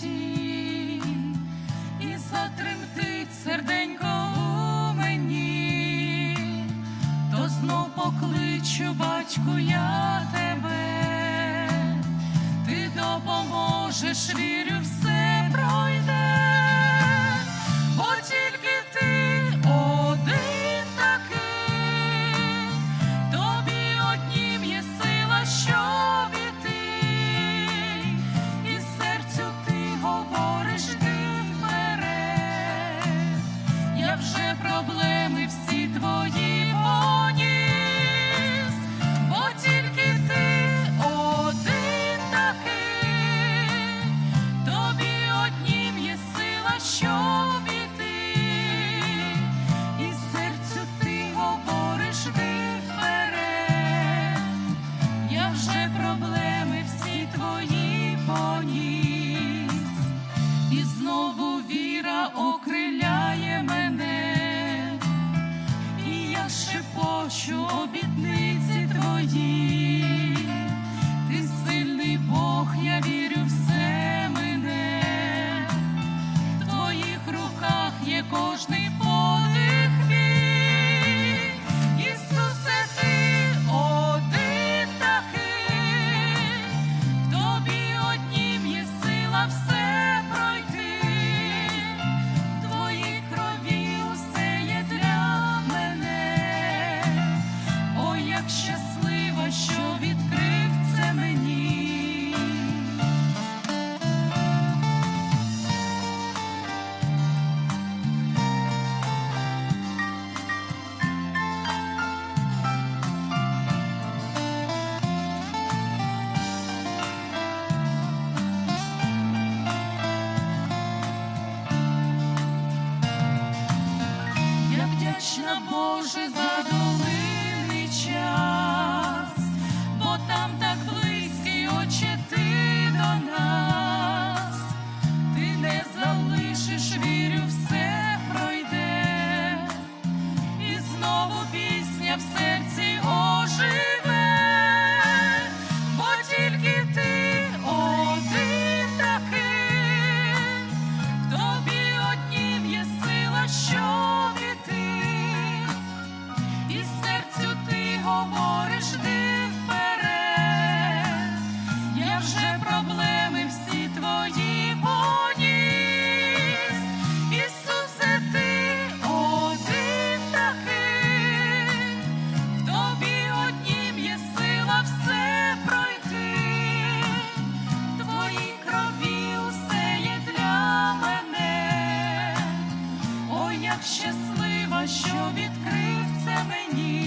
тінь і затремтить серденько у мені, то знов покличу, батьку, я тебе, ти допоможеш вірю. кожний подих. Ісусе, ти один тобі однім є сила все пройти, твоїй крові усе є для мене, о, як щасливо. Боже, щаслива, що відкрив це мені.